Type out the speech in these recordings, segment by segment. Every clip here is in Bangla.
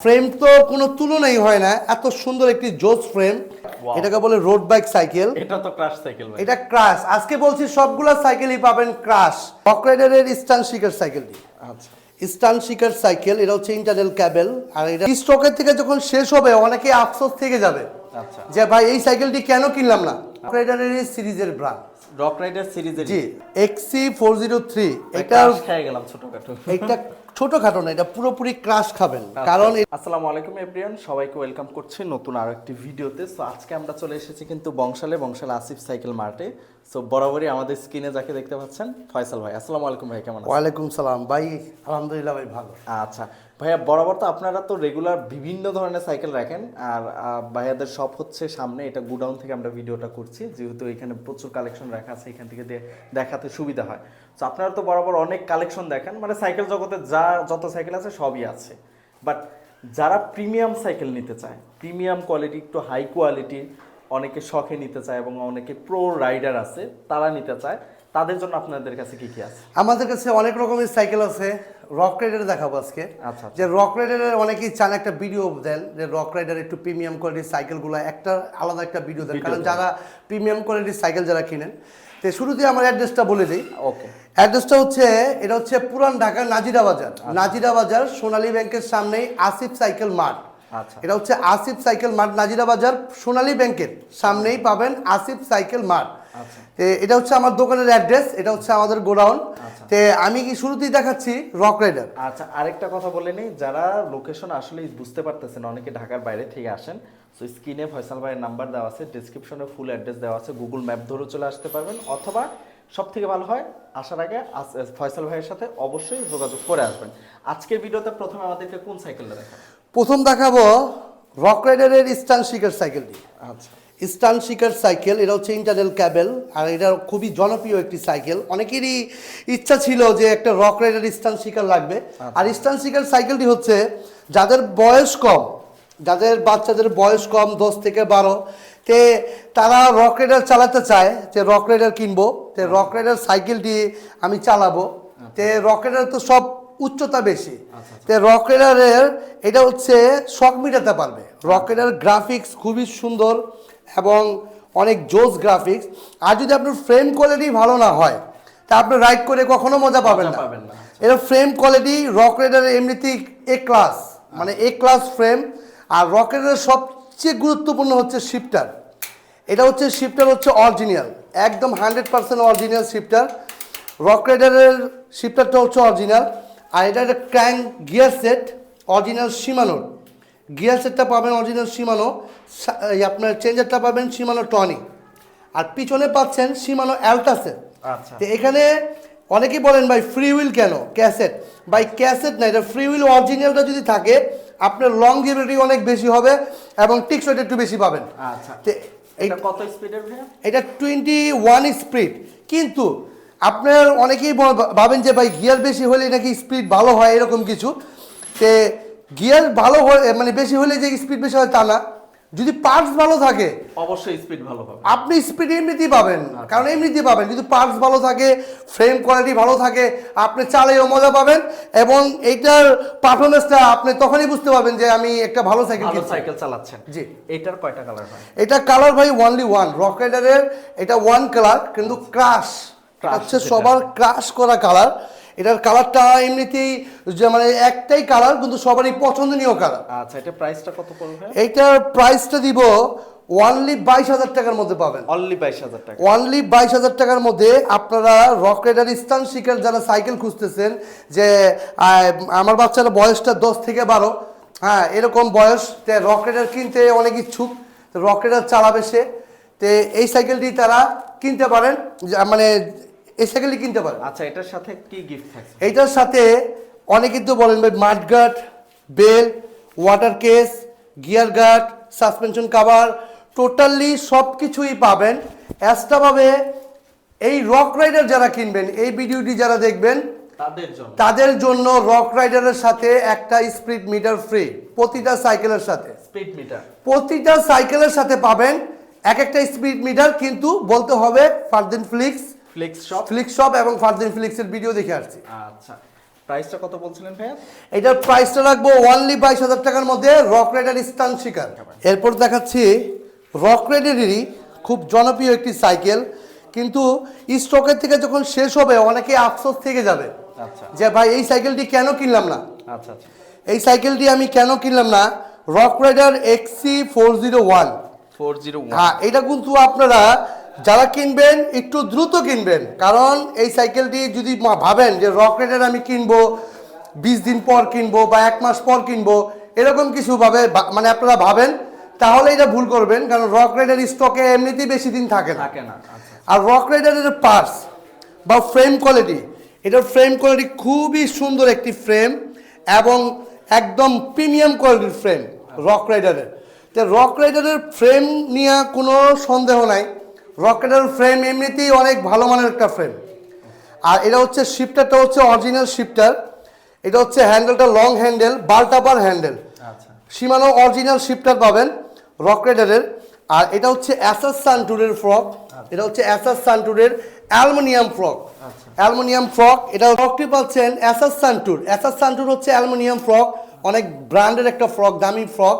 ফ্রেম তো কোনো তুলনাই হয় না এত সুন্দর একটি জোস ফ্রেম এটাকে বলে রোড বাইক সাইকেল এটা তো ক্রাশ সাইকেল এটা ক্রাশ আজকে বলছি সবগুলা সাইকেলই পাবেন ক্রাশ রক রাইডারের স্টান শিকার সাইকেলটি আচ্ছা। স্টান শিকার সাইকেল এটা হচ্ছে ইন্টারনাল ক্যাবেল আর এটা স্টকের থেকে যখন শেষ হবে অনেকে আফসোস থেকে যাবে। আচ্ছা। যে ভাই এই সাইকেলটি কেন কিনলাম না? রক রাইডারের সিরিজের ব্র্যান্ড রক রাইডার সিরিজের G X four zero three এটা গেলাম ছোটখাটো। এটা ছোটখাটো না এটা পুরোপুরি ক্রাশ খাবেন। কারণ আসসালামু আলাইকুম এভরিওয়ান সবাইকে ওয়েলকাম করছি নতুন আরও একটি ভিডিওতে। সো আজকে আমরা চলে এসেছি কিন্তু বংশালে বংশালে আসিফ সাইকেল মার্টে। সো বরাবরই আমাদের স্ক্রিনে যাকে দেখতে পাচ্ছেন ফয়সাল ভাই। আসসালামু আলাইকুম ভাই কেমন ওয়ালাইকুম সালাম। ভাই আলহামদুলিল্লাহ ভাই ভালো। আচ্ছা ভাইয়া বরাবর তো আপনারা তো রেগুলার বিভিন্ন ধরনের সাইকেল রাখেন। আর ভাইয়াদের শপ হচ্ছে সামনে এটা গুডাউন থেকে আমরা ভিডিওটা করছি। যেহেতু এখানে প্রচুর কালেকশন রাখা আছে এখান থেকে দেখাতে সুবিধা হয়। আপনারা তো বরাবর অনেক কালেকশন দেখেন মানে সাইকেল জগতে যা যত সাইকেল আছে সবই আছে। বাট যারা প্রিমিয়াম সাইকেল নিতে চায় প্রিমিয়াম কোয়ালিটি একটু হাই কোয়ালিটি অনেকে শখে নিতে চায় এবং অনেকে প্রো রাইডার আছে তারা নিতে চায় তাদের জন্য আপনাদের কাছে কি কি আছে? আমাদের কাছে অনেক রকমের সাইকেল আছে রক রাইডার দেখাবো আজকে। আচ্ছা যে রক রাইডারের অনেকেই চান একটা ভিডিও দেন যে রক রাইডার একটু প্রিমিয়াম কোয়ালিটির সাইকেলগুলো একটা আলাদা একটা ভিডিও দেন। কারণ যারা প্রিমিয়াম কোয়ালিটির সাইকেল যারা কিনেন তো শুরুতে আমার অ্যাড্রেসটা বলে দিই। ওকে অ্যাড্রেসটা হচ্ছে এটা হচ্ছে পুরান ঢাকার নাজিরা বাজার। আচ্ছা। নাজিরা বাজার সোনালী ব্যাংকের সামনেই আসিফ সাইকেল মার্ট আচ্ছা। এটা হচ্ছে আসিফ সাইকেল মার্ট নাজিরা বাজার সোনালী ব্যাংকের সামনেই পাবেন আসিফ সাইকেল মার্ট আচ্ছা। এটা হচ্ছে আমার দোকানের অ্যাড্রেস এটা হচ্ছে আমাদের গোডাউন। তে আমি কি শুরুতেই দেখাচ্ছি? রক রাইডার আচ্ছা আরেকটা কথা বলে নেই যারা লোকেশন আসলে বুঝতে পারতেছেন অনেকে ঢাকার বাইরে থেকে আসেন সো স্ক্রিনে ফয়সাল ভাইয়ের নাম্বার দেওয়া আছে ডিসক্রিপশনে ফুল অ্যাড্রেস দেওয়া আছে গুগল ম্যাপ ধরে চলে আসতে পারবেন অথবা সব থেকে ভালো হয় আসার আগে ফয়সাল ভাইয়ের সাথে অবশ্যই যোগাযোগ করে আসবেন। আজকের ভিডিওতে প্রথমে আমাদেরকে কোন সাইকেলটা দেখাবেন প্রথম দেখাবো রক রাইডারের স্টান শিকার সাইকেলটি আচ্ছা। স্টান শিকার সাইকেল এটা হচ্ছে ইন্টারনাল ক্যাবেল আর এটা খুবই জনপ্রিয় একটি সাইকেল। অনেকেরই ইচ্ছা ছিল যে একটা রক রাইডার স্টান শিকার লাগবে। আর স্টান শিকার সাইকেলটি হচ্ছে যাদের বয়স কম যাদের বাচ্চাদের বয়স কম দশ থেকে বারো তে তারা রক রাইডার চালাতে চায় যে রক রাইডার কিনবো তে রক রাইডার সাইকেলটি আমি চালাবো। তে রক রাইডার তো সব উচ্চতা বেশি। আচ্ছা, তে রক রাইডারের এটা হচ্ছে শখ মেটাতে পারবে। রক রাইডার গ্রাফিক্স খুবই সুন্দর। এবং অনেক জোস গ্রাফিক্স আর যদি আপনার ফ্রেম কোয়ালিটি ভালো না হয় তা আপনি রাইড করে কখনো মজা পাবেন না। এটা ফ্রেম কোয়ালিটি রক রাইডারের এমনিতেই এ ক্লাস মানে এ ক্লাস ফ্রেম আর রক রাইডারের সবচেয়ে গুরুত্বপূর্ণ হচ্ছে শিফটার এটা হচ্ছে শিফটার হচ্ছে অরিজিনাল একদম hundred percent original shifter Rock রাইডারের শিফটারটা হচ্ছে অরিজিনাল আর এটা একটা ক্র্যাঙ্ক গিয়ার সেট অরিজিনাল সীমানোর গিয়ার সেটটা পাবেন অরিজিনাল সীমানো আপনার চেঞ্জারটা পাবেন সীমানো টনি আর পিছনে পাচ্ছেন সীমানো অ্যালটাসের আচ্ছা। তো এখানে অনেকেই বলেন ভাই ফ্রি উইল কেন? ক্যাসেট ভাই ক্যাসেট না এটা ফ্রি উইল অরিজিনালটা যদি থাকে আপনার লং জিবিলিটি অনেক বেশি হবে এবং টিকসটা একটু বেশি পাবেন। আচ্ছা। এটা কত স্পিডের এটা টোয়েন্টি ওয়ান স্পিড কিন্তু আপনার অনেকেই ভাবেন যে ভাই গিয়ার বেশি হলে নাকি স্পিড ভালো হয়? এরকম কিছু। তে গিয়ার ভালো মানে বেশি হলে যে স্পিড বেশি হয় তা না। যদি পার্টস ভালো থাকে অবশ্যই স্পিড ভালো হবে আপনি স্পিড এমনিতেই পাবেন কারণ এমনিতেই পাবেন। যদি পার্টস ভালো থাকে ফ্রেম কোয়ালিটি ভালো থাকে আপনি চালেও মজা পাবেন এবং এইটার পারফরমেন্সটা আপনি তখনই বুঝতে পারবেন যে আমি একটা ভালো সাইকেল ভালো সাইকেল চালাচ্ছেন। জি। এটার কয়টা কালার হয়? এটা কালার ভাই ওয়ানলি ওয়ান রক রাইডারের এটা ওয়ান কালার কিন্তু ক্রাশ হচ্ছে সবার ক্রাশ করা কালার এটার কালারটা এমনিতেই যে মানে একটাই কালার কিন্তু সবারই পছন্দনীয় কালার আচ্ছা এটা প্রাইসটা কত পড়বে? এইটার প্রাইসটা দিব ওয়ানলি বাইশ হাজার টাকার মধ্যে পাবেন। অনলি বাইশ হাজার টাকা। অনলি বাইশ হাজার টাকার মধ্যে আপনারা রক রাইডার স্থান শিকার যারা সাইকেল খুঁজতেছেন যে আমার বাচ্চার বয়সটা দশ থেকে বারো হ্যাঁ এরকম বয়স তে রক রাইডার কিনতে অনেক ইচ্ছুক রক রাইডার চালাবে সে। তে এই সাইকেলটি তারা কিনতে পারেন মানে এই সাইকেলটি কিনতে পারেন আচ্ছা এটার সাথে কি গিফট থাকছে? এইটার সাথে অনেকে তো বলেন ভাই mudguard bell water case gear guard suspension cover totally সব কিছুই পাবেন। এক্সট্রাভাবে এই রক রাইডার যারা কিনবেন এই ভিডিওটি যারা দেখবেন তাদের জন্য। তাদের জন্য রক রাইডারের সাথে একটা স্পিড মিটার ফ্রি প্রতিটা সাইকেলের সাথে। স্পিড মিটার প্রতিটা সাইকেলের সাথে পাবেন এক একটা স্পিড মিটার কিন্তু বলতে হবে Fardin Flix Flex shop Flix shop এবং ফারদিন ফ্লিক্সের ভিডিও দেখে আসছি। আচ্ছা প্রাইসটা কত বলছিলেন ভাইয়া? এটার প্রাইসটা রাখব ওনলি বাইশ হাজার টাকার মধ্যে রক রাইডার স্টান শিকার এরপর দেখাচ্ছি রক রাইডারেরই খুব জনপ্রিয় একটি সাইকেল কিন্তু স্টকের থেকে যখন শেষ হবে অনেকে আফসোস থেকে যাবে আচ্ছা। যে ভাই এই সাইকেলটি কেন কিনলাম না? আচ্ছা আচ্ছা। এই সাইকেলটি আমি কেন কিনলাম না? Rock Rider X four zero one four zero হ্যাঁ এটা কিন্তু আপনারা যারা কিনবেন একটু দ্রুত কিনবেন। কারণ এই সাইকেলটি যদি ভাবেন যে রক রাইডার আমি কিনবো বিশ দিন পর কিনবো বা এক মাস পর কিনবো এরকম কিছু ভাবে মানে আপনারা ভাবেন তাহলে এটা ভুল করবেন। কারণ রক রাইডার স্টকে এমনিতেই বেশি দিন থাকে না। থাকে না আচ্ছা। আর রক রাইডারের পার্স বা ফ্রেম কোয়ালিটি এটার ফ্রেম কোয়ালিটি খুবই সুন্দর একটি ফ্রেম এবং একদম প্রিমিয়াম কোয়ালিটির ফ্রেম রক রাইডারের তো রক রাইডারের ফ্রেম নিয়ে কোনো সন্দেহ নাই। রক রাইডারের ফ্রেম এমনিতেই অনেক ভালো মানের একটা ফ্রেম আর এটা হচ্ছে শিফটারটা হচ্ছে অরিজিনাল শিফটার এটা হচ্ছে হ্যান্ডেলটা লং হ্যান্ডেল বাল্টাপার হ্যান্ডেল আচ্ছা। সীমানো অরিজিনাল শিফটার পাবেন রক রাইডারের আর এটা হচ্ছে অ্যাসাস সানটুরের ফ্রক এটা হচ্ছে অ্যাসাস সানটুরের অ্যালুমিনিয়াম ফ্রক অ্যালুমিনিয়াম ফ্রক এটা ফ্রকটি পাচ্ছেন অ্যাসাস সানটুর অ্যাসাস সানটুর হচ্ছে অ্যালুমিনিয়াম ফ্রক অনেক ব্র্যান্ডের একটা ফ্রক দামি ফ্রক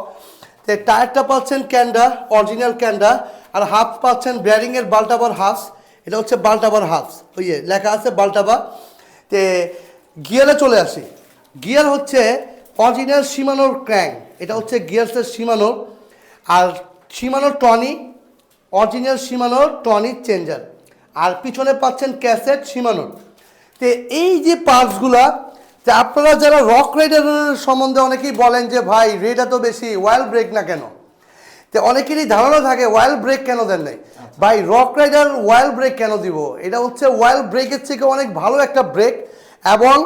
তো টায়ারটা পাচ্ছেন ক্যান্ডা অরিজিনাল ক্যান্ডা আর হাফ পাচ্ছেন ব্যারিংয়ের বাল্টাবার হাফস এটা হচ্ছে বাল্টাবার হাফস ওই লেখা আছে বাল্টাবা তে গিয়ারে চলে আসি। গিয়ার হচ্ছে অরিজিনাল সীমানোর ক্র্যাঙ্ক এটা হচ্ছে গিয়ারসের সীমানো আর সীমানোর টনি অরিজিনাল সীমানোর টনি চেঞ্জার আর পিছনে পাচ্ছেন ক্যাসেট সীমানোর তো এই যে পার্টসগুলা তা আপনারা যারা রক রাইডারের সম্বন্ধে অনেকেই বলেন যে, ভাই রেট এত বেশি ওয়াইল ব্রেক না কেন? তো অনেকেরই ধারণা থাকে ওয়াইল ব্রেক কেন দেন নাই? ভাই রক রাইডার ওয়াইল ব্রেক কেন দিব? এটা হচ্ছে ওয়াইল ব্রেকের থেকে অনেক ভালো একটা ব্রেক এবং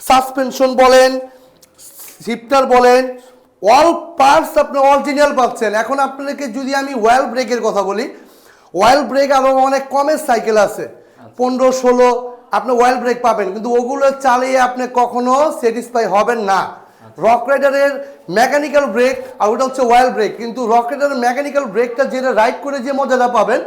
সাসপেনশন বলেন শিফটার বলেন অল পার্টস আপনি অরিজিনাল পাচ্ছেন। এখন আপনাদেরকে যদি আমি ওয়েল ব্রেকের কথা বলি ওয়েল ব্রেক আরও অনেক কমের সাইকেল আছে। পনেরো ষোলো আপনি ওয়েল ব্রেক পাবেন। কিন্তু ওগুলো চালিয়ে আপনি কখনো স্যাটিসফাই হবেন না। রক রাইডারের মেকানিক্যাল ব্রেক আর ওটা হচ্ছে ওয়েল ব্রেক কিন্তু রক রাইডারের মেকানিক্যাল ব্রেকটা যেটা রাইড করে যে মজাটা পাবেন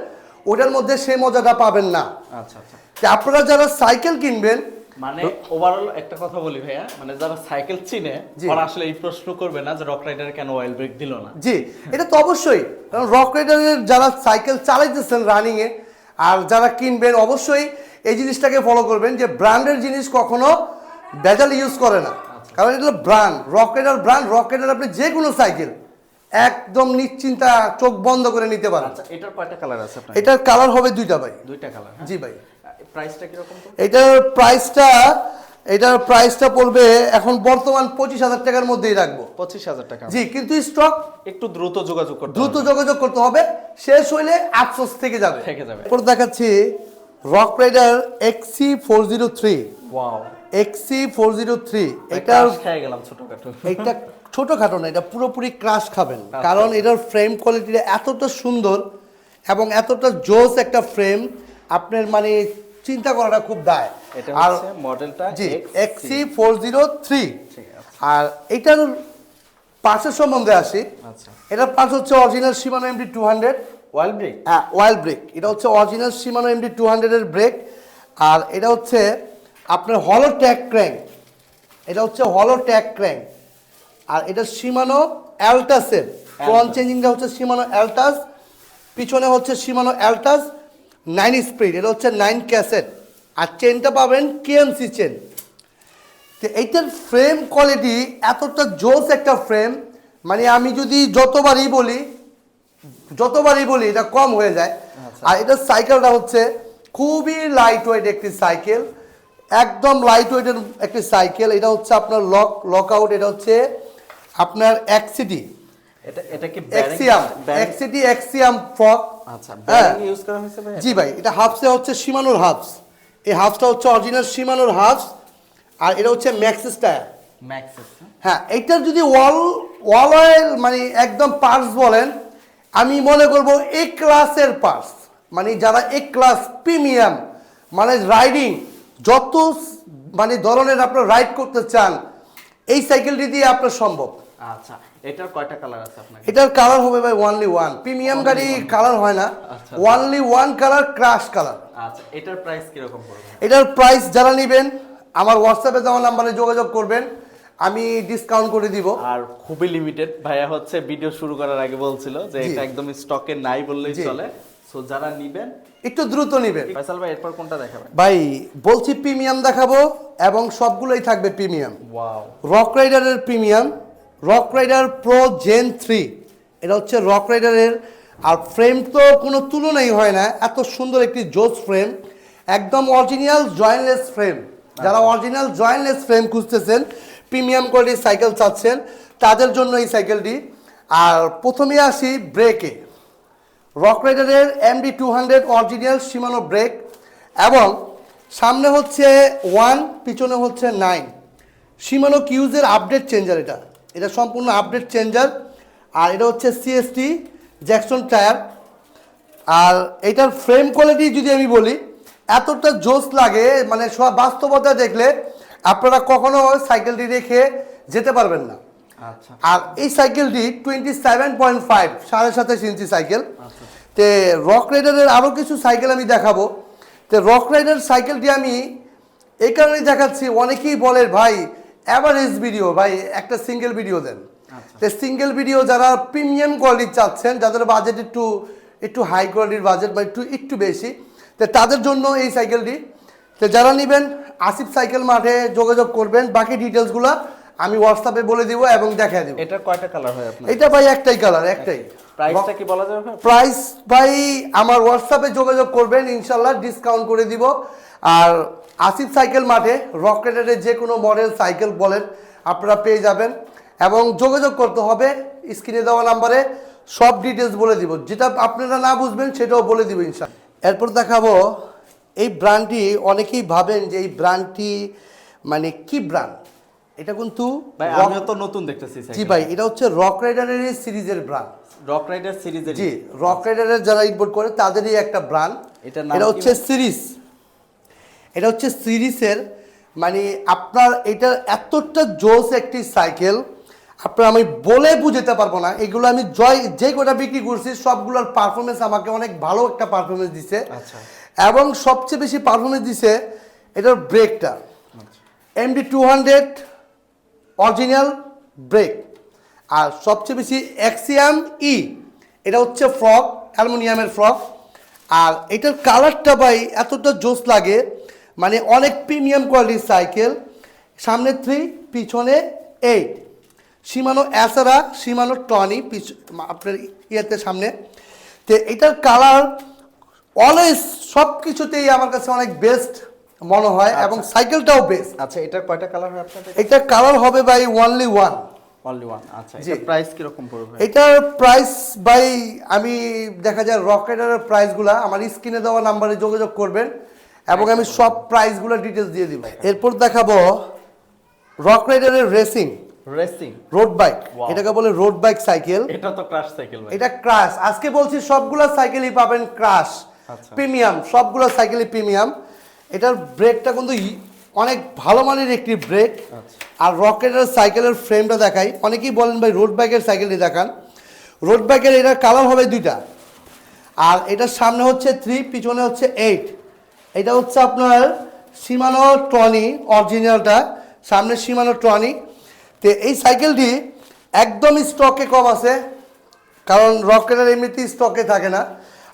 ওটার মধ্যে সেই মজাটা পাবেন না। আচ্ছা আচ্ছা। আপনারা যারা সাইকেল কিনবেন মানে ওভারঅল একটা কথা বলি ভাইয়া মানে যারা সাইকেল চিনে ওরা আসলে এই প্রশ্ন করবে না যে রক রাইডার কেন অয়েল ব্রেক দিল না। জি এটা তো অবশ্যই। কারণ রক রাইডারের যারা সাইকেল চালাইতেছেন রানিংয়ে আর যারা কিনবেন অবশ্যই এই জিনিসটাকে ফলো করবেন যে ব্র্যান্ডের জিনিস কখনো ভেজাল ইউজ করে না। কারণ এটা brand Rock Rider brand Rock Rider আপনি যে কোনো সাইকেল একদম নিশ্চিন্তা চোখ বন্ধ করে নিতে পারেন। আচ্ছা এটার কয়টা কালার আছে আপনার? এটার কালার হবে দুইটা ভাই। দুইটা কালার জি ভাই। প্রাইসটা কীরকম এটার প্রাইসটা এটার প্রাইসটা পড়বে এখন বর্তমান পঁচিশ হাজার টাকার মধ্যেই রাখব। পঁচিশ হাজার টাকা। জি কিন্তু স্টক একটু দ্রুত যোগাযোগ করতে দ্রুত যোগাযোগ করতে হবে শেষ হইলে আফসোস থেকে যাবে। থেকে যাবে। এরপর দেখাচ্ছি Rock Rider X four zero three wow X four zero three এটা গেলাম ছোটখাটো। এটা ছোটখাটো না এটা পুরোপুরি ক্রাশ খাবেন। কারণ এটার ফ্রেম কোয়ালিটিটা এতটা সুন্দর এবং এতটা জোস একটা ফ্রেম আপনার মানে চিন্তা করাটা খুব দায়। এটা আর মডেলটা G X four zero three আর এটার পার্সের সম্বন্ধে আসি। আচ্ছা। এটার পার্স হচ্ছে original Shimano MD two hundred oil brake হ্যাঁ ওয়াইল ব্রেক এটা হচ্ছে অরিজিনাল সীমানো এমডি টু হান্ড্রেডের ব্রেক আর এটা হচ্ছে আপনার হলো ট্যাগ ক্র্যাঙ্ক এটা হচ্ছে হলো ট্যাগ ক্র্যাঙ্ক আর এটা সীমানো অ্যালটাসের ফ্রন্ট চেঞ্জিংটা হচ্ছে সীমানো অ্যালটাস পিছনে হচ্ছে সীমানো অ্যালটাস নাইন স্পিড এটা হচ্ছে নাইন ক্যাসেট আর চেনটা পাবেন কেএমসি চেন তো এইটার ফ্রেম কোয়ালিটি এতটা জোস একটা ফ্রেম মানে আমি যদি যতবারই বলি যতবারই বলি এটা কম হয়ে যায়। আর এটার সাইকেলটা হচ্ছে খুবই লাইট ওয়েট একটি সাইকেল একদম লাইট ওয়েটের একটি সাইকেল এটা হচ্ছে আপনার লক লক আউট এটা হচ্ছে আপনার ফ্রক আচ্ছা হ্যাঁ। জি ভাই এটা হাফসে হচ্ছে সীমানোর হাফস এই হাফসটা হচ্ছে অরিজিনাল সীমানোর হাফস আর এটা হচ্ছে ম্যাক্সিস টায়ার হ্যাঁ? এইটার যদি ওয়াল ওয়াল অয়েল মানে একদম পার্স বলেন আমি মনে করব এ ক্লাসের পার্স মানে যারা এ ক্লাস প্রিমিয়াম মানে রাইডিং যত মানে ধরনের আপনার রাইড করতে চান এই সাইকেলটি দিয়ে আপনার সম্ভব। আচ্ছা এটার কয়টা কালার আছে আপনার এটার কালার হবে ভাই ওয়ানলি ওয়ান প্রিমিয়াম গাড়ি কালার হয় না। আচ্ছা। Only one colour crush colour আচ্ছা এটার প্রাইস কীরকম পড়বে? এটার প্রাইস যারা নেবেন আমার হোয়াটসঅ্যাপে দেওয়া নাম্বারে যোগাযোগ করবেন আমি ডিসকাউন্ট করে দিব। আর খুবই লিমিটেড ভাইয়া হচ্ছে ভিডিও শুরু করার আগে বলছিল যে এটা একদম স্টকে নাই বললেই চলে। সো যারা নিবেন একটু দ্রুত নেবেন। ফয়সাল ভাই এরপর কোনটা দেখাবেন? ভাই বলছি প্রিমিয়াম দেখাবো এবং সবগুলোই থাকবে premium. Wow rock রাইডারের premium Rock Rider pro Gen three এটা হচ্ছে রক রাইডারের আর ফ্রেম তো কোনো তুলনাই হয় না এত সুন্দর একটি জোস ফ্রেম একদম অরিজিনাল জয়েন্টলেস ফ্রেম যারা অরিজিনাল জয়েন্টলেস ফ্রেম খুঁজতেছেন প্রিমিয়াম কোয়ালিটির সাইকেল চাচ্ছেন তাদের জন্য এই সাইকেলটি আর প্রথমে আসি ব্রেকে rock রাইডারের MD two hundred original Shimano brake এবং সামনে হচ্ছে ওয়ান, পিছনে হচ্ছে নাইন। সীমানো কিউজের আপডেট চেঞ্জার এটা। এটা সম্পূর্ণ আপডেট চেঞ্জার। আর এটা হচ্ছে সিএসটি জ্যাকসন টায়ার। আর এটার ফ্রেম কোয়ালিটি যদি আমি বলি, এতটা জোস লাগে মানে সব বাস্তবতা দেখলে আপনারা কখনো সাইকেলটি রেখে যেতে পারবেন না। আর এই সাইকেলটি টোয়েন্টি সেভেন পয়েন্ট ফাইভ সাড়ে সাতাশ ইঞ্চি সাইকেল। তে রক রাইডারের আরও কিছু সাইকেল আমি দেখাবো। তো রক রাইডার সাইকেলটি আমি এই কারণেই দেখাচ্ছি অনেকেই বলে ভাই অ্যাভারেজ ভিডিও ভাই একটা সিঙ্গেল ভিডিও দেন। তো সিঙ্গেল ভিডিও যারা প্রিমিয়াম কোয়ালিটি চাচ্ছেন যাদের বাজেট একটু একটু হাই কোয়ালিটির বাজেট বা একটু একটু বেশি তো তাদের জন্য এই সাইকেলটি। তো যারা নেবেন আসিফ সাইকেল মাঠে যোগাযোগ করবেন। বাকি ডিটেলসগুলো আমি হোয়াটসঅ্যাপে বলে দিব এবং দেখাই দিব। এটা কয়টা কালার হয় আপনার? এটা ভাই একটাই কালার একটাই। প্রাইসটা কি বলা যাবে? প্রাইস ভাই আমার হোয়াটসঅ্যাপে যোগাযোগ করবেন ইনশাল্লাহ ডিসকাউন্ট করে দিব। আর আসিফ সাইকেল মাঠে রকেটের যে কোনো মডেল সাইকেল বলেন আপনারা পেয়ে যাবেন। এবং যোগাযোগ করতে হবে স্ক্রিনে দেওয়া নাম্বারে সব ডিটেলস বলে দিব। যেটা আপনারা না বুঝবেন সেটাও বলে দিব ইনশাল্লাহ এরপর দেখাবো এই ব্র্যান্ডটি অনেকেই ভাবেন যে এই ব্র্যান্ডটি মানে কি ব্র্যান্ড এটা কিন্তু ভাই আমিও তো নতুন দেখতেছি জি ভাই এটা হচ্ছে রক রাইডারের সিরিজের ব্র্যান্ড রক রাইডার সিরিজের জি রক রাইডারের যারা ইম্পোর্ট করে তাদেরই একটা ব্র্যান্ড এটার নাম এটা হচ্ছে সিরিজ। এটা হচ্ছে সিরিজের মানে আপনার এটা এতটা জোস একটি সাইকেল আপনার আমি বলে বুঝাতে পারব না। এগুলো আমি জয় যে কটা বিক্রি করছি সবগুলোর পারফরমেন্স আমাকে অনেক ভালো একটা পারফরমেন্স দিছে। আচ্ছা। এবং সবচেয়ে বেশি পারফরমেন্স দিছে এটার ব্রেকটা। MD two hundred original brake আর সবচেয়ে বেশি অ্যাক্সিয়াম ই এটা হচ্ছে ফ্রক অ্যালুমিনিয়ামের ফ্রক আর এটার কালারটা ভাই এতটা জোস লাগে মানে অনেক প্রিমিয়াম কোয়ালিটির সাইকেল সামনে থ্রি পিছনে এইট সীমানো অ্যাসারা সীমানো টনি পিছ আপনার ইয়েতে সামনে। তো এটার কালার অলওয়েজ সব কিছুতেই আমার কাছে অনেক বেস্ট মনে হয় এবং সাইকেলটাও বেস্ট আচ্ছা এটার কয়টা কালার হয় আপনাদের এটা কালার হবে ভাই ওনলি ওয়ান অনলি ওয়ান আচ্ছা। জি। এটার প্রাইস কীরকম পড়বে? ভাই? এটার প্রাইস ভাই আমি দেখা যায় রকেটারের প্রাইসগুলো আমার স্ক্রিনে দেওয়া নাম্বারে যোগাযোগ করবেন এবং আমি সব প্রাইসগুলো ডিটেলস দিয়ে দিব। এরপর দেখাবো রক রাইডারের রেসিং রেসিং রোড বাইক এটাকে বলে রোড বাইক সাইকেল এটা তো ক্রাশ সাইকেল এটা ক্রাশ আজকে বলছি সবগুলো সাইকেলই পাবেন ক্রাশ আচ্ছা। প্রিমিয়াম সবগুলো সাইকেলই প্রিমিয়াম এটার ব্রেকটা কিন্তু অনেক ভালো মানের একটি ব্রেক আচ্ছা। আর রকেটের সাইকেলের ফ্রেমটা দেখাই। অনেকেই বলেন ভাই রোড বাইকের সাইকেলটি দেখান। রোড বাইকের এটার কালার হবে দুইটা। আর এটার সামনে হচ্ছে থ্রি পিছনে হচ্ছে এইট এটা হচ্ছে আপনার সীমানো টনি অরিজিনালটা সামনে সীমানো টনি তো এই সাইকেলটি একদম স্টকে কম আছে। কারণ রকেটের এমনিতেই স্টকে থাকে না।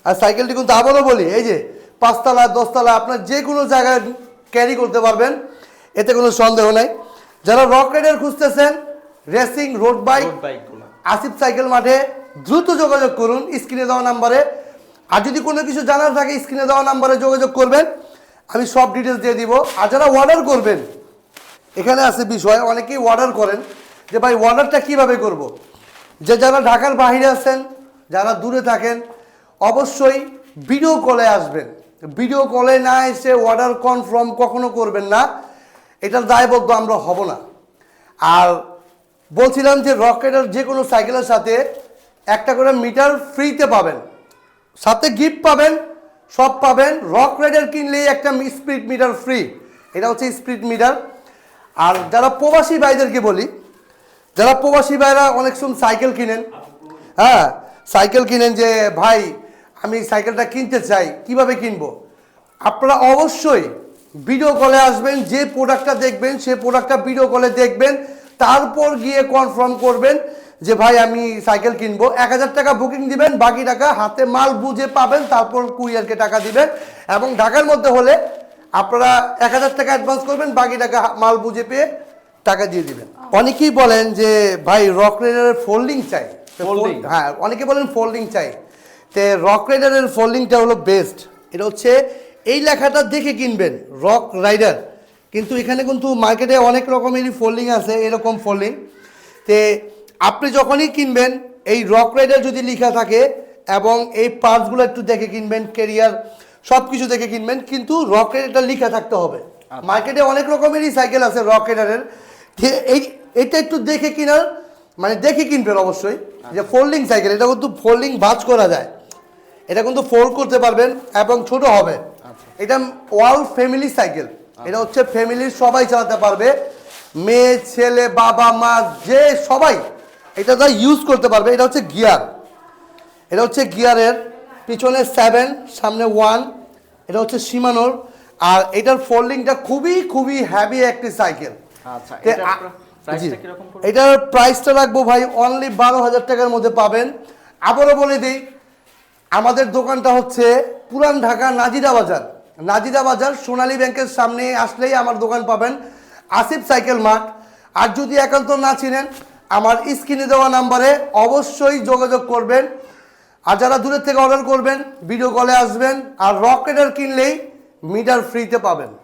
আর সাইকেলটি কিন্তু আবারও বলি এই যে পাঁচতলা দশতলা আপনার যে কোনো জায়গায় ক্যারি করতে পারবেন। এতে কোনো সন্দেহ নাই। যারা রকেটের খুঁজতেছেন racing road bike Asif cycle মাঠে দ্রুত যোগাযোগ করুন স্ক্রিনে দেওয়া নাম্বারে। আর যদি কোনো কিছু জানার থাকে স্ক্রিনে দেওয়া নাম্বারে যোগাযোগ করবেন। আমি সব ডিটেলস দিয়ে দিব। আর যারা অর্ডার করবেন এখানে আছে বিষয় অনেকেই অর্ডার করেন যে ভাই অর্ডারটা কীভাবে করব। যে যারা ঢাকার বাইরে আছেন যারা দূরে থাকেন অবশ্যই ভিডিও কলে আসবেন। ভিডিও কলে না এসে অর্ডার কনফার্ম কখনো করবেন না। এটার দায়বদ্ধ আমরা হব না। আর বলছিলাম যে রকেটের যে কোনো সাইকেলের সাথে একটা করে মিটার ফ্রিতে পাবেন। সাথে গিফট পাবেন, সব পাবেন। রক রাইডার কিনলেই একটা স্পিড মিটার ফ্রি এটা হচ্ছে স্পিড মিটার আর যারা প্রবাসী ভাইদেরকে বলি, যারা প্রবাসী ভাইরা অনেক সময় সাইকেল কিনেন। হ্যাঁ সাইকেল কিনেন যে, ভাই আমি সাইকেলটা কিনতে চাই কীভাবে কিনবো? আপনারা অবশ্যই ভিডিও কলে আসবেন যে প্রোডাক্টটা দেখবেন সেই প্রোডাক্টটা ভিডিও কলে দেখবেন তারপর গিয়ে কনফার্ম করবেন যে ভাই আমি সাইকেল কিনবো। এক হাজার টাকা বুকিং দিবেন বাকি টাকা হাতে মাল বুঝে পাবেন তারপর কুরিয়ারকে টাকা দিবেন। এবং ঢাকার মধ্যে হলে আপনারা এক হাজার টাকা অ্যাডভান্স করবেন বাকি টাকা মাল বুঝে পেয়ে টাকা দিয়ে দিবেন। অনেকেই বলেন যে ভাই রক রেডারের ফোল্ডিং চাই? হ্যাঁ অনেকে বলেন ফোল্ডিং চাই। তে রক রাইডারের ফোল্ডিংটা হলো বেস্ট এটা হচ্ছে এই লেখাটা দেখে কিনবেন রক রাইডার কিন্তু এখানে কিন্তু মার্কেটে অনেক রকমেরই ফোল্ডিং আছে এরকম ফোল্ডিং তে আপনি যখনই কিনবেন এই রক রাইডার যদি লেখা থাকে এবং এই পার্টসগুলো একটু দেখে কিনবেন কেরিয়ার সব কিছু দেখে কিনবেন কিন্তু রক রাইডারটা লেখা থাকতে হবে। মার্কেটে অনেক রকমেরই সাইকেল আছে রক রাইডারের এই এটা একটু দেখে কিনার মানে দেখে কিনবেন অবশ্যই। যে ফোল্ডিং সাইকেল এটা কিন্তু ফোল্ডিং ভাঁজ করা যায়। এটা কিন্তু ফোল্ড করতে পারবেন এবং ছোট হবে। এটা ওয়াল ফ্যামিলি সাইকেল এটা হচ্ছে ফ্যামিলির সবাই চালাতে পারবে। মেয়ে ছেলে বাবা মা যে সবাই এটা তো ইউজ করতে পারবে। এটা হচ্ছে গিয়ার এটা হচ্ছে গিয়ারের পিছনে সেভেন সামনে ওয়ান এটা হচ্ছে সীমানোর। আর এটার ফোল্ডিংটা খুবই খুবই হ্যাভি একটি সাইকেল আচ্ছা এটার প্রাইসটা রাখব ভাই অনলি বারো হাজার টাকার মধ্যে পাবেন। আবারও বলে দিই আমাদের দোকানটা হচ্ছে পুরান ঢাকা নাজিরা বাজার। নাজিরা বাজার সোনালী ব্যাংকের সামনে আসলেই আমার দোকান পাবেন আসিফ সাইকেল মার্ট। আর যদি একান্ত না চিনেন, আমার স্ক্রিনে দেওয়া নাম্বারে অবশ্যই যোগাযোগ করবেন। আর যারা দূরের থেকে অর্ডার করবেন, ভিডিও কলে আসবেন আর রকেটার কিনলেই মিটার ফ্রিতে পাবেন।